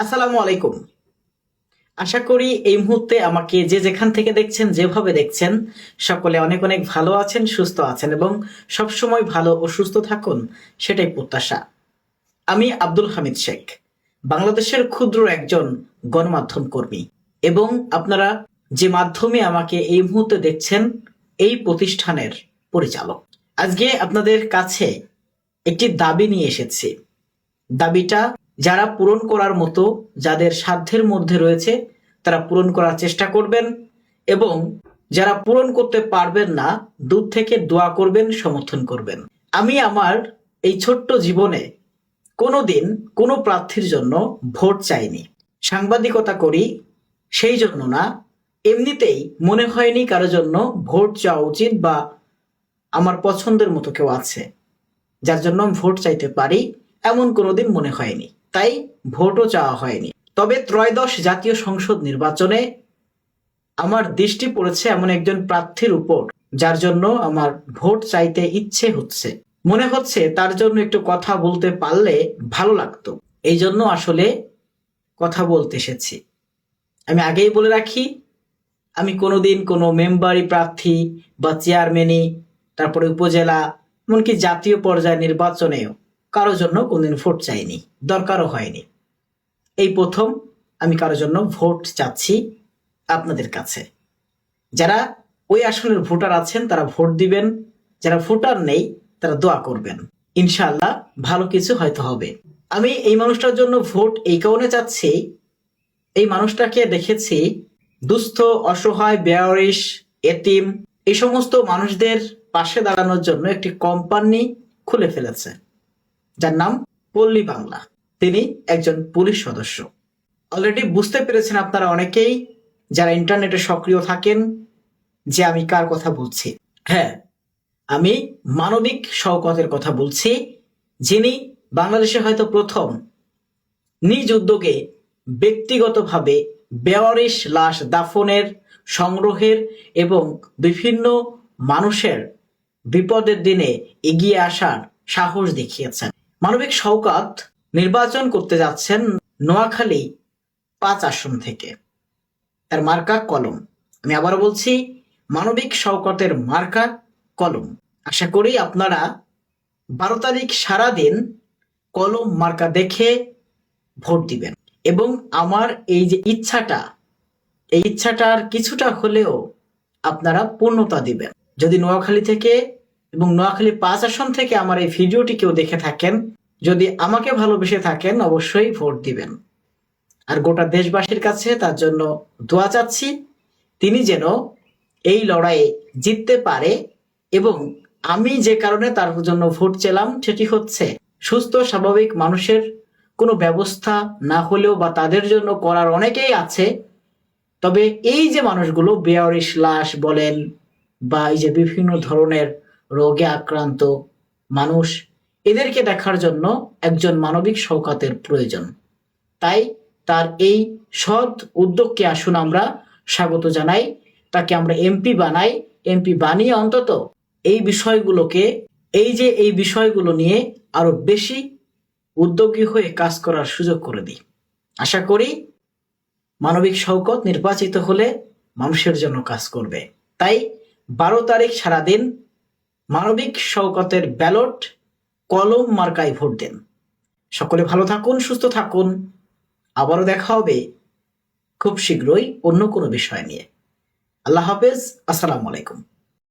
আসসালামু আলাইকুম। আশা করি এই মুহূর্তে আমাকে যে যেখান থেকে দেখছেন, যেভাবে দেখছেন, সকলে অনেক অনেক ভালো আছেন, সুস্থ আছেন এবং সবসময় ভালো ও সুস্থ থাকুন, সেটাই প্রত্যাশা। আমি আব্দুল হামিদ শেখ, বাংলাদেশের ক্ষুদ্র একজন গণমাধ্যম কর্মী। এবং আপনারা যে মাধ্যমে আমাকে এই মুহূর্তে দেখছেন, এই প্রতিষ্ঠানের পরিচালক। আজকে আপনাদের কাছে একটি দাবি নিয়ে এসেছি। দাবিটা যারা পূরণ করার মতো, যাদের সাধ্যের মধ্যে রয়েছে, তারা পূরণ করার চেষ্টা করবেন এবং যারা পূরণ করতে পারবেন না, দূর থেকে দোয়া করবেন, সমর্থন করবেন। আমি আমার এই ছোট্ট জীবনে কোনোদিন কোনো প্রার্থীর জন্য ভোট চাইনি। সাংবাদিকতা করি, সেই জন্য না। এমনিতেই মনে হয়নি কারও জন্য ভোট চাওয়া উচিত বা আমার পছন্দের মতো কেউ আছে, যার জন্য আমি ভোট চাইতে পারি, এমন কোনোদিন মনে হয়নি। তাই ভোটও চাওয়া হয়নি। তবে ত্রয়োদশ জাতীয় সংসদ নির্বাচনে আমার দৃষ্টি পড়েছে এমন একজন প্রার্থীর উপর, যার জন্য আমার ভোট চাইতে ইচ্ছে হচ্ছে। মনে হচ্ছে তার জন্য একটু কথা বলতে পারলে ভালো লাগতো। এই জন্য আসলে কথা বলতে এসেছি। আমি আগেই বলে রাখি, আমি কোনোদিন কোনো মেম্বারি প্রার্থী বা চেয়ারম্যানই, তারপরে উপজেলা, এমনকি জাতীয় পর্যায়ে নির্বাচনেও কারও জন্য কোনদিন ভোট চাইনি, দরকারও হয়নি। এই প্রথম আমি কারও জন্য ভোট চাচ্ছি আপনাদের কাছে। যারা ওই আসনের ভোটার আছেন, তারা ভোট দিবেন, যারা ভোটার নেই, তারা দোয়া করবেন। ইনশাআল্লাহ ভালো কিছু হয়তো হবে। আমি এই মানুষটার জন্য ভোট এই কারণে চাচ্ছি, এই মানুষটাকে দেখেছি দুস্থ, অসহায়, বেয়ারিশ, এতিম, এই সমস্ত মানুষদের পাশে দাঁড়ানোর জন্য একটি কোম্পানি খুলে ফেলেছে। যার নাম পল্লী বাংলা। তিনি একজন পুলিশ সদস্য। অলরেডি বুঝতে পেরেছেন আপনারা অনেকেই যারা ইন্টারনেটে সক্রিয় থাকেন যে আমি কার কথা বলছি। হ্যাঁ আমি মানবিক শওকতের কথা বলছি, যিনি বাংলাদেশে হয়তো প্রথম নিজ উদ্যোগে ব্যক্তিগতভাবে বেওয়ারিশ লাশ দাফনের, সংগ্রহের এবং বিভিন্ন মানুষের বিপদের দিনে এগিয়ে আসার সাহস দেখিয়েছেন। মানবিক শওকাত নির্বাচন করতে যাচ্ছেন নোয়াখালী পাঁচ আসন থেকে। তার মার্কা কলম। আমি আবারও বলছি, মানবিক শওকতের মার্কা কলম। আশা করি আপনারা বারো তারিখ সারাদিন কলম মার্কা দেখে ভোট দিবেন। এবং আমার এই যে ইচ্ছাটা, এই ইচ্ছাটার কিছুটা হলেও আপনারা পূর্ণতা দিবেন। যদি নোয়াখালী থেকে এবং নোয়াখালী পাঁচ আসন থেকে আমার এই ভিডিওটি কেউ দেখে থাকেন, যদি আমাকে ভালোবেসে থাকেন, অবশ্যই ভোট দিবেন। আর গোটা দেশবাসীর কাছে তার জন্য দোয়া চাচ্ছি, তিনি যেন এই লড়াইয়ে জিততে পারে এবং আমি যে কারণে তার জন্য ভোট চেলাম সেটি হচ্ছে, সুস্থ, স্বাভাবিক মানুষের কোনো ব্যবস্থা না হলেও বা তাদের জন্য করার অনেকেই আছে, তবে এই যে মানুষগুলো বেয়ারিশ, লাশ বলেন বা এই যে বিভিন্ন ধরনের রোগে আক্রান্ত মানুষ, এদেরকে দেখার জন্য একজন মানবিক শওকাতের প্রয়োজন। তাই তার এই সৎ উদ্যোগকে আসুন আমরা স্বাগত জানাই। তাকে আমরা এমপি বানাই। এমপি বানিয়ে অন্তত এই বিষয়গুলোকে, এই যে এই বিষয়গুলো নিয়ে আরও বেশি উদ্যোগী হয়ে কাজ করার সুযোগ করে দিই। আশা করি মানবিক শওকত নির্বাচিত হলে মানুষের জন্য কাজ করবে। তাই বারো তারিখ সারাদিন মানবিক শওকতের ব্যালট, কলম, মার্কায় ভোট দেন। সকলে ভালো থাকুন, সুস্থ থাকুন। আবারও দেখা হবে খুব শীঘ্রই অন্য কোনো বিষয় নিয়ে। আল্লাহ হাফেজ, আসসালামু আলাইকুম।